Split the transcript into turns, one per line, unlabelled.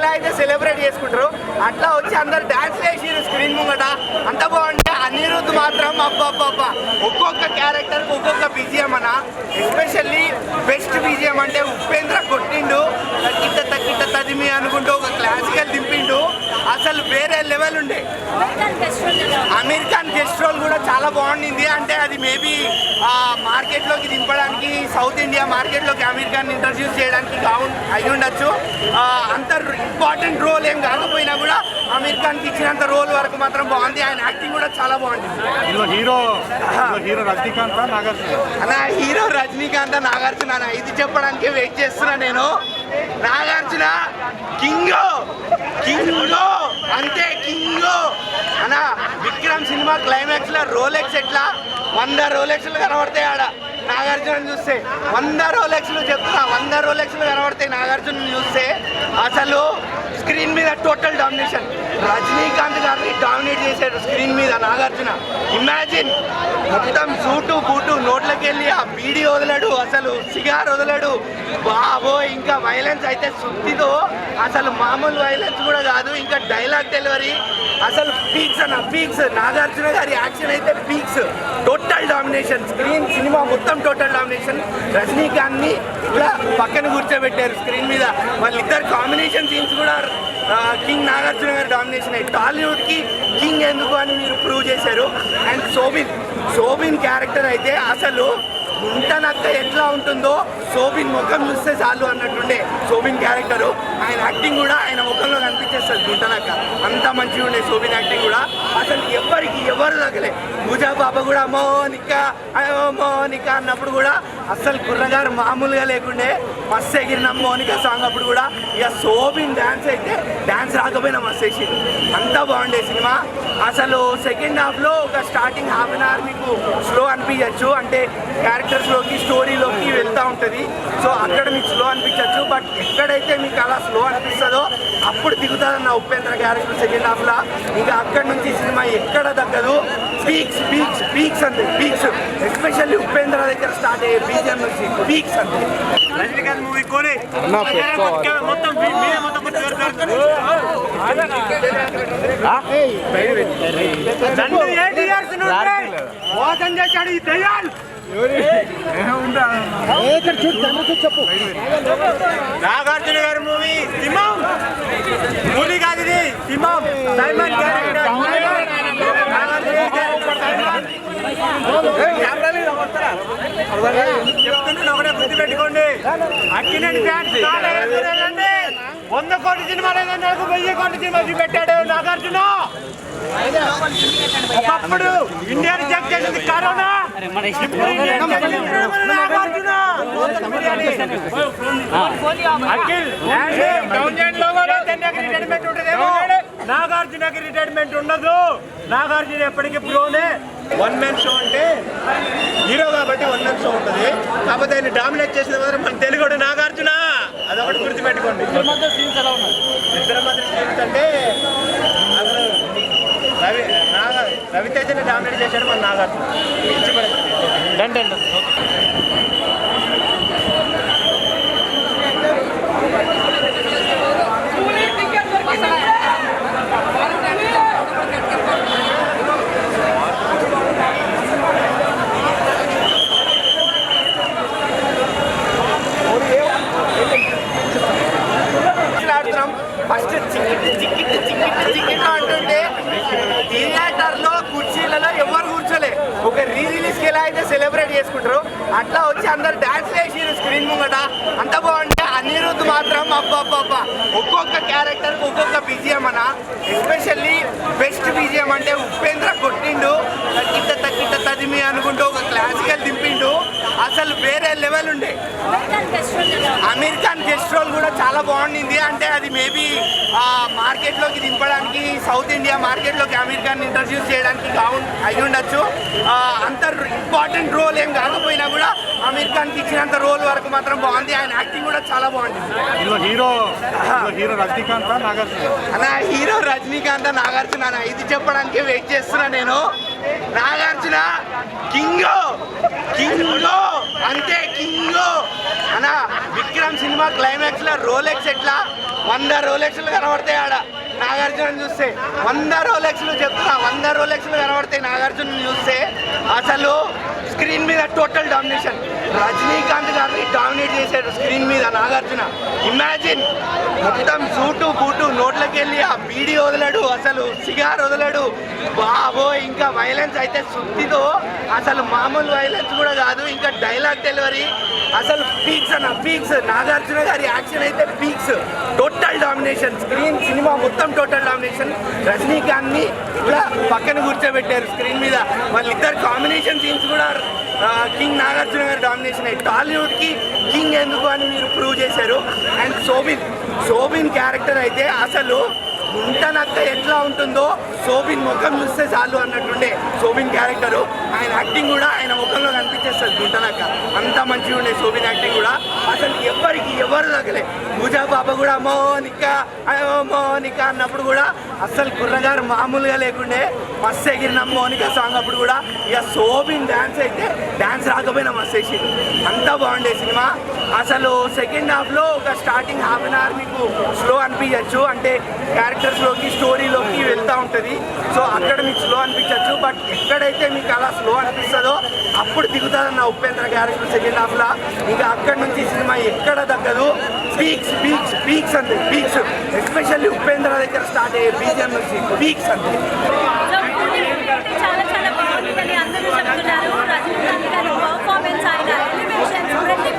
ఎలా అయితే సెలబ్రేట్ చేసుకుంటారు అట్లా వచ్చి అందరు డాన్స్ వేసిరు స్క్రీన్ ముంగట. అంత బాగుంటే అనిరుద్ధ్ మాత్రం అబ్బా ఒక్కొక్క క్యారెక్టర్ ఒక్కొక్క బీజిఎం అన్న. ఎస్పెషల్లీ బెస్ట్ బీజిఎం అంటే ఉపేంద్ర కొట్టిండు. తక్కిట తక్కిట తదిమి అనుకుంటూ ఒక క్లాసికల్ దింపిండు. అసలు వేరే లెవెల్ ఉండే. అమీర్ ఖాన్ గెస్ట్ రోల్ కూడా చాలా బాగుండింది అంటే అది మేబీ మార్కెట్లోకి దింపడానికి సౌత్ ఇండియా మార్కెట్లోకి అమీర్ ఖాన్ ఇంట్రడ్యూస్ చేయడానికి కావు అయి ఉండొచ్చు ఆ, అంత ఇంపార్టెంట్ రోల్ ఏం కాకపోయినా కూడా అమీర్ ఖాన్కి ఇచ్చినంత రోల్ వరకు మాత్రం బాగుంది. ఆయన యాక్టింగ్ కూడా చాలా బాగుంది.
Hero hero Rajinikanth Nagarjuna?
అన్న హీరో రజనీకాంత్ నాగార్జున ఇది చెప్పడానికి వెయిట్ చేస్తున్నా నేను. నాగార్జున కింగ్ కింగ్ అంతే కింగ్. అన్న విక్రమ్ సినిమా క్లైమాక్స్లో రోలెక్స్ ఎట్లా? వంద రోలెక్స్లు కనబడతాయి ఆడ. నాగార్జున చూస్తే. వంద రోలెక్స్లు చెప్తున్నా. వంద రోలెక్స్లు కనబడతాయి నాగార్జున చూస్తే. అసలు స్క్రీన్ మీద టోటల్ డామినేషన్ రజనీకాంత్ గారిని డామినేట్ చేశాడు స్క్రీన్ మీద నాగార్జున. ఇమాజిన్ మొత్తం సూటు బూటు నోట్లకి వెళ్ళి ఆ బీడీ వదలడు అసలు సిగార్ వదలడు. బాబో ఇంకా వైలెన్స్ అయితే సుత్తితో అసలు మామూలు వైలెన్స్ కూడా కాదు ఇంకా డైలాగ్ డెలివరీ అసలు పీక్స్ అన్న పీక్స్ నాగార్జున గారి యాక్షన్ అయితే peaks total domination screen cinema మొత్తం టోటల్ డామినేషన్ రజనీకాంత్ని ఇలా పక్కన కూర్చోబెట్టారు స్క్రీన్ మీద. వాళ్ళిద్దరు కాంబినేషన్ సీన్స్ కూడా కింగ్ నాగార్జున గారి డామినేషన్ అయ్యి టాలీవుడ్కి కింగ్ ఎందుకు అని మీరు ప్రూవ్ చేశారు. అండ్ సోబిన్ సోబిన్ క్యారెక్టర్ అయితే అసలు గుంటనక్క ఎట్లా ఉంటుందో సోబిన్ ముఖం చూస్తే చాలు అన్నట్టుండే సోబిన్ క్యారెక్టర్. ఆయన యాక్టింగ్ కూడా ఆయన ముఖంలో కనిపించేస్తుంది గుంటనక్క అంత మంచిగా ఉండే సోబిన్ యాక్టింగ్ కూడా. అసలు ఎవరికి ఎవరు తగ్గలే. పూజా పాప కూడా మోనిక మోనిక అన్నప్పుడు కూడా అసలు కుర్రగారు మామూలుగా లేకుండే. మస్తు ఎగిరిన మోనిక సాంగ్ అప్పుడు కూడా. ఇక సోబిన్ డ్యాన్స్ అయితే డ్యాన్స్ రాకపోయినా మస్తు వేసింది అంతా బాగుండే సినిమా. అసలు సెకండ్ హాఫ్లో ఒక స్టార్టింగ్ హాఫ్ అన్ అవర్ మీకు స్లో అనిపించచ్చు. అంటే క్యారెక్టర్ లోకి స్టోరీలోకి వెళ్తూ ఉంటుంది సో అక్కడ మీకు స్లో అనిపించవచ్చు బట్ ఎక్కడైతే మీకు అలా స్లో అనిపిస్తుందో అప్పుడు దిగుతుందన్న ఉపేంద్ర క్యారెక్టర్ సెకండ్ హాఫ్ లా ఇంకా అక్కడ నుంచి సినిమా ఎక్కడ తగ్గదు పీక్స్ పీక్స్ పీక్స్ అంతే పీక్స్ ఎస్పెషల్లీ ఉపేంద్ర దగ్గర స్టార్ట్ అయ్యే బీజం నుంచి పీక్స్ అంతే
రజనీకాంత్ మూవీ కోరి మొత్తం మొత్తం మోసం చేశాడు ఈ దయ్యాలు నాగార్జున గారి మూవీ సింహం మూవీ కాదు ఇది సింహం సైమన్ క్యారెక్టర్. నాగార్జున గారి చెప్తున్నా ఒకటే గుర్తు పెట్టుకోండి అక్కినేని ఫ్యాన్స్ వంద కోటి సినిమా లేదని నాకు వెయ్యి కోటి సినిమా చూపెట్టాడు నాగార్జున. ఒకప్పుడు ఇండియాని చెక్ చేసింది కరోనా. నాగార్జునకి రిటైర్మెంట్ ఉండదు. నాగార్జున ఎప్పటికీ ప్రోనే వన్ మ్యాన్ షో అంటే హీరో కాబట్టి వన్ మ్యాన్ షో ఉంటుంది. కాకపోతే ఆయన డామినేట్ చేసిన మాత్రం మన తెలుగుడు నాగార్జున. అదొకటి గుర్తుపెట్టుకోండి. ఇద్దరి మధ్య సీన్స్ అంటే అసలు రవి నాగ రవితేజని డామినేట్ చేశాడు మన నాగార్జున.
రీ ఎలా అయితే సెలబ్రేట్ చేసుకుంటారు. అట్లా వచ్చి అందరు డాన్స్ వేసిరు స్క్రీన్ ముంగట. అంత బాగుంటే అనిరుద్ధ్ మాత్రం అబ్బబ్బబ్బ. ఒక్కొక్క క్యారెక్టర్ ఒక్కొక్క బీజిఎం అన్న. ఎస్పెషల్లీ బెస్ట్ బీజిఎం అంటే ఉపేంద్ర కొట్టిండు. తక్కిట తక్కిట తదిమి అనుకుంటూ ఒక క్లాసికల్ దింపిండు. అసలు వేరే లెవెల్ ఉండే. అమీర్ ఖాన్ గెస్ట్ రోల్ కూడా చాలా బాగుండింది. అంటే అది మేబీ మార్కెట్లోకి దింపడానికి సౌత్ ఇండియా మార్కెట్లోకి అమీర్ ఖాన్ ఇంట్రడ్యూస్ చేయడానికి కావు అయి ఉండొచ్చు. అంత ఇంపార్టెంట్ రోల్ ఏం కాకపోయినా కూడా అమీర్ ఖాన్కి ఇచ్చినంత రోల్ వరకు మాత్రం బాగుంది. ఆయన యాక్టింగ్ కూడా చాలా బాగుంది.
Hero hero Rajinikanth Nagarjuna.
అన్న హీరో రజనీకాంత్ నాగార్జున. అన్న ఇది చెప్పడానికి వెయిట్ చేస్తున్నా నేను. నాగార్జున కింగ్ కింగ్ అంతే కింగ్. అన్న విక్రమ్ సినిమా సినిమా క్లైమాక్స్లో రోలెక్స్ ఎట్లా? వంద రోలెక్స్లు కనబడతాయి ఆడ. నాగార్జున చూస్తే వంద రోలెక్స్లు చెప్తున్నా వంద రోలెక్స్లు కనబడతాయి నాగార్జున చూస్తే. అసలు స్క్రీన్ మీద టోటల్ డామినేషన్. రజనీకాంత్ గారిని డామినేట్ చేశాడు స్క్రీన్ మీద నాగార్జున. ఇమాజిన్ మొత్తం సూటు బూటు నోట్లకి వెళ్ళి ఆ బీడీ వదలడు అసలు సిగార్ వదలడు. బాబో ఇంకా వైలెన్స్ అయితే సుత్తితో అసలు మామూలు వైలెన్స్ కూడా కాదు ఇంకా డైలాగ్ డెలివరీ అసలు పీక్స్ అన్న పీక్స్ నాగార్జున గారి యాక్షన్ అయితే peaks total domination screen cinema మొత్తం టోటల్ డామినేషన్ రజనీకాంత్ని ఇలా పక్కన కూర్చోబెట్టారు స్క్రీన్ మీద. వాళ్ళిద్దరు కాంబినేషన్ సీన్స్ కూడా కింగ్ నాగార్జున గారి డామినేషన్ అయ్యి టాలీవుడ్కి కింగ్ ఎందుకు అని మీరు ప్రూవ్ చేశారు. అండ్ సోబిన్ సోబిన్ క్యారెక్టర్ అయితే అసలు గుంటనక్క ఎట్లా ఉంటుందో శోభిన్ ముఖం చూస్తే చాలు అన్నట్టుండే శోభిన్ క్యారెక్టర్ ఆయన యాక్టింగ్ కూడా ఆయన ముఖంలో కనిపించేస్తుంది గుంటనక్క అంత మంచిగా ఉండే శోభిన్ యాక్టింగ్ కూడా. అసలు ఎవరికి ఎవరు తగ్గలే. పూజా బాబా కూడా మోనిక అయ్యో మోనిక అన్నప్పుడు కూడా అసలు కుర్రగారు మామూలుగా లేకుండే. మస్తు ఎగిరిన మోనిక సాంగ్ అప్పుడు కూడా. ఇక శోభిన్ డ్యాన్స్ అయితే డ్యాన్స్ రాకపోయినా మస్తు వేసిండు. అంతా బాగుండే సినిమా. అసలు సెకండ్ హాఫ్లో ఒక స్టార్టింగ్ హాఫ్ అన్ అవర్ మీకు స్లో అనిపించచ్చు. అంటే క్యారెక్టర్ క్యారెక్టర్స్లోకి స్టోరీలోకి వెళ్తూ ఉంటుంది. సో అక్కడ మీకు స్లో అనిపించవచ్చు బట్ ఎక్కడైతే మీకు అలా స్లో అనిపిస్తుందో అప్పుడు దిగుతుందన్న ఉపేంద్ర క్యారెక్టర్ సెకండ్ హాఫ్లో ఇంకా అక్కడ నుంచి సినిమా ఎక్కడ తగ్గదు పీక్స్ పీక్స్ పీక్స్ అంతే పీక్స్ ఎస్పెషల్లీ ఉపేంద్ర దగ్గర స్టార్ట్ అయ్యే బీజిఎం నుంచి పీక్స్ అంతే.
అందరూ చెప్తున్నారు. రజనీకాంత్ గారి పర్ఫార్మెన్స్ ఆయన ఎలివేషన్స్ ప్రతి